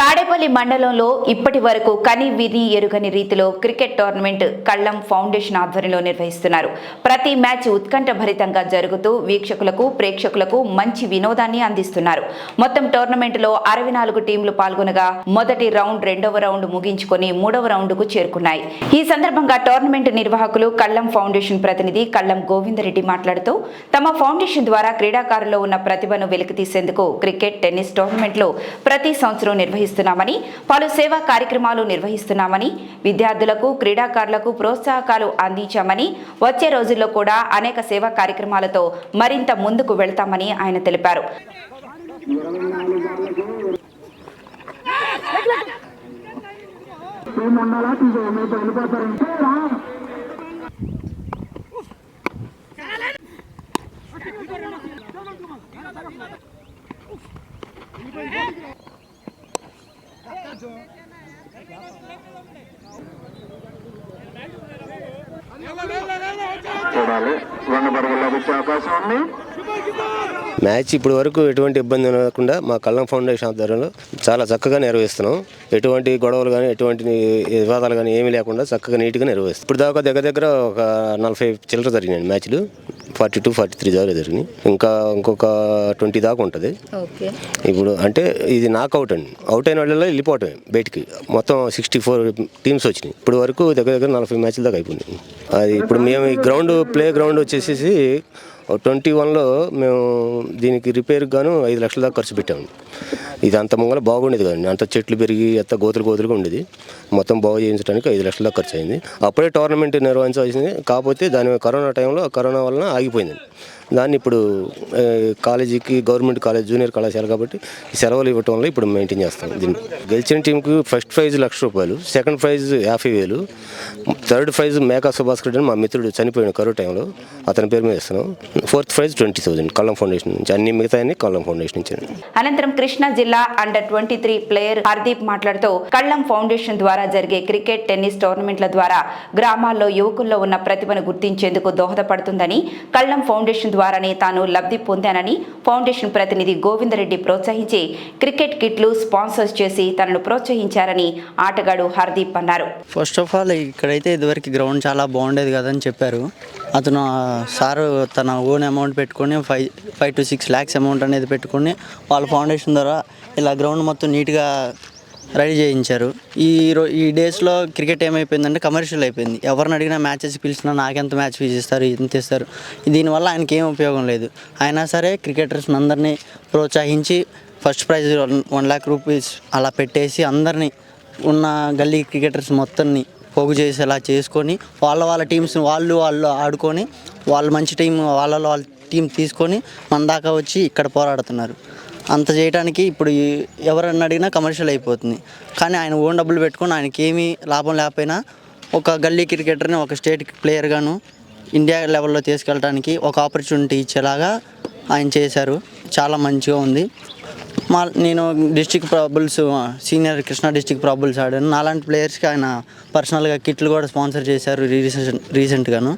తాడేపల్లి మండలంలో ఇప్పటి వరకు కని విని ఎరుగని రీతిలో క్రికెట్ టోర్నమెంట్ కళ్ళం ఫౌండేషన్ ఆధ్వర్యంలో నిర్వహిస్తున్నారు. ప్రతి మ్యాచ్ ఉత్కంఠ భరితంగా జరుగుతూ వీక్షకులకు ప్రేక్షకులకు మంచి వినోదాన్ని అందిస్తున్నారు. మొత్తం టోర్నమెంట్లో అరవై నాలుగు టీంలు పాల్గొనగా మొదటి రౌండ్ రెండవ రౌండ్ ముగించుకొని మూడవ రౌండ్కు చేరుకున్నాయి. ఈ సందర్భంగా టోర్నమెంట్ నిర్వాహకులు కళ్ళం ఫౌండేషన్ ప్రతినిధి కళ్ళం గోవిందరెడ్డి మాట్లాడుతూ తమ ఫౌండేషన్ ద్వారా క్రీడాకారుల్లో ఉన్న ప్రతిభను వెలికితీసేందుకు క్రికెట్ టెన్నిస్ టోర్నమెంట్లు ప్రతి సంవత్సరం నిర్వహిస్తున్నామని పలు సేవా కార్యక్రమాలు నిర్వహిస్తున్నామని విద్యార్థులకు క్రీడాకారులకు ప్రోత్సాహకాలు అందించామని వచ్చే రోజుల్లో కూడా అనేక సేవా కార్యక్రమాలతో మరింత ముందుకు వెళ్తామని ఆయన తెలిపారు. చూడాలి. అవకాశం ఉంది మ్యాచ్ ఇప్పటి వరకు ఎటువంటి ఇబ్బంది లేకుండా మా కళ్ళం ఫౌండేషన్ ఆధ్వర్యంలో చాలా చక్కగా నిర్వహిస్తున్నాం. ఎటువంటి గొడవలు కానీ ఎటువంటి వివాదాలు కానీ ఏమీ లేకుండా చక్కగా నీట్గా నిర్వహిస్తాం ఇప్పుడు దాకా దగ్గర దగ్గర ఒక నలభై చిల్లర జరిగినాయి మ్యాచ్లు. ఫార్టీ టూ ఫార్టీ త్రీ దాకా జరిగినాయి. ఇంకా ఇంకొక ట్వంటీ దాకా ఉంటుంది. ఇప్పుడు అంటే ఇది నాకౌట్ అండి. అవుట్ అయిన వాళ్ళలో వెళ్ళిపోవటమే బయటికి. మొత్తం సిక్స్టీ ఫోర్ టీమ్స్ వచ్చినాయి. ఇప్పుడు వరకు దగ్గర దగ్గర నలభై మ్యాచ్ల దాకా అయిపోయింది అది ఇప్పుడు మేము ఈ గ్రౌండ్ ప్లే గ్రౌండ్ వచ్చేసేసి ట్వంటీ వన్లో మేము దీనికి రిపేర్ గాను ఐదు లక్షల దాకా ఖర్చు పెట్టాము ఇది అంత ముంగల బాగుండేది కదండి. అంత చెట్లు పెరిగి అంత గోతులు గోతులుగా ఉండేది. మొత్తం బాగు చేయించడానికి ఐదు లక్షల ఖర్చు అయింది అప్పుడే టోర్నమెంట్ నిర్వహించవలసింది కాకపోతే దాని కరోనా టైంలో కరోనా వలన ఆగిపోయింది. దాన్ని ఇప్పుడు కాలేజీకి గవర్నమెంట్ కాలేజ్ జూనియర్ కళాశాల కాబట్టి సెలవులు ఇవ్వటం వల్ల ఇప్పుడు మెయింటైన్ చేస్తాం. దీన్ని గెలిచిన టీంకి ఫస్ట్ ప్రైజ్ లక్ష రూపాయలు సెకండ్ ప్రైజ్ యాభై వేలు థర్డ్ ప్రైజ్ మేకా సుభాష్ రెడ్డి మా మిత్రుడు చనిపోయిన కరువు టైంలో అతని పేరు మీద ఇస్తున్నాం fourth prize twenty thousand Kallam foundation నుంచి. అన్ని మిగతా అన్ని కళ్ళం ఫౌండేషన్ నుంచి. అనంతరం కృష్ణా జిల్లా under twenty three player Hardeep మాట్లాడుతూ కళ్ళం ఫౌండేషన్ ద్వారా జరిగే క్రికెట్ టెన్నిస్ టోర్నమెంట్ల ద్వారా గ్రామాల్లో యువకుల్లో ఉన్న ప్రతిభను గుర్తించేందుకు దోహదపడుతుందని కళ్ళం ఫౌండేషన్ ద్వారానే తాను లబ్ధి పొందానని ఫౌండేషన్ ప్రతినిధి గోవిందరెడ్డి ప్రోత్సహించి క్రికెట్ కిట్లు స్పాన్సర్ చేసి తనను ప్రోత్సహించారని ఆటగాడు హర్దీప్ అన్నారు. ఫస్ట్ ఆఫ్ ఆల్ ఇక్కడైతే ఇదివరకు గ్రౌండ్ చాలా బాగుండేది కదని చెప్పారు. అతను సారు తన ఓన్ అమౌంట్ పెట్టుకొని five five to six lakhs amount అనేది పెట్టుకొని వాళ్ళ ఫౌండేషన్ ద్వారా ఇలా గ్రౌండ్ మొత్తం నీట్గా రెడీ చేయించారు. ఈ రో ఈ డేస్లో క్రికెట్ ఏమైపోయిందంటే కమర్షియల్ అయిపోయింది. ఎవరిని అడిగినా మ్యాచెస్ పిలిచినా నాకెంత మ్యాచ్ ఫీజు ఇస్తారు ఇంత ఇస్తారు? దీనివల్ల ఆయనకి ఏం ఉపయోగం లేదు. అయినా సరే క్రికెటర్స్ని అందరినీ ప్రోత్సహించి first prize one lakh rupees అలా పెట్టేసి అందరినీ ఉన్న గల్లీ క్రికెటర్స్ మొత్తాన్ని పోగు చేసేలా చేసుకొని వాళ్ళ వాళ్ళ టీమ్స్ వాళ్ళు వాళ్ళు ఆడుకొని వాళ్ళు మంచి టీం వాళ్ళ వాళ్ళ టీం తీసుకొని మన దాకా వచ్చి ఇక్కడ పోరాడుతున్నారు. అంత చేయడానికి ఇప్పుడు ఎవరన్నా అడిగినా కమర్షియల్ అయిపోతుంది. కానీ ఆయన ఓన్ డబ్బులు పెట్టుకొని ఆయనకి ఏమీ లాభం లేకపోయినా ఒక గల్లీ క్రికెటర్ని ఒక స్టేట్ ప్లేయర్గాను ఇండియా లెవెల్లో తీసుకెళ్ళడానికి ఒక ఆపర్చునిటీ ఇచ్చేలాగా ఆయన చేశారు. చాలా మంచిగా ఉంది. మా నేను district probables senior Krishna district probables ఆడాను. నాలాంటి ప్లేయర్స్కి ఆయన పర్సనల్గా కిట్లు కూడా స్పాన్సర్ చేశారు రీసెంట్ రీసెంట్గాను.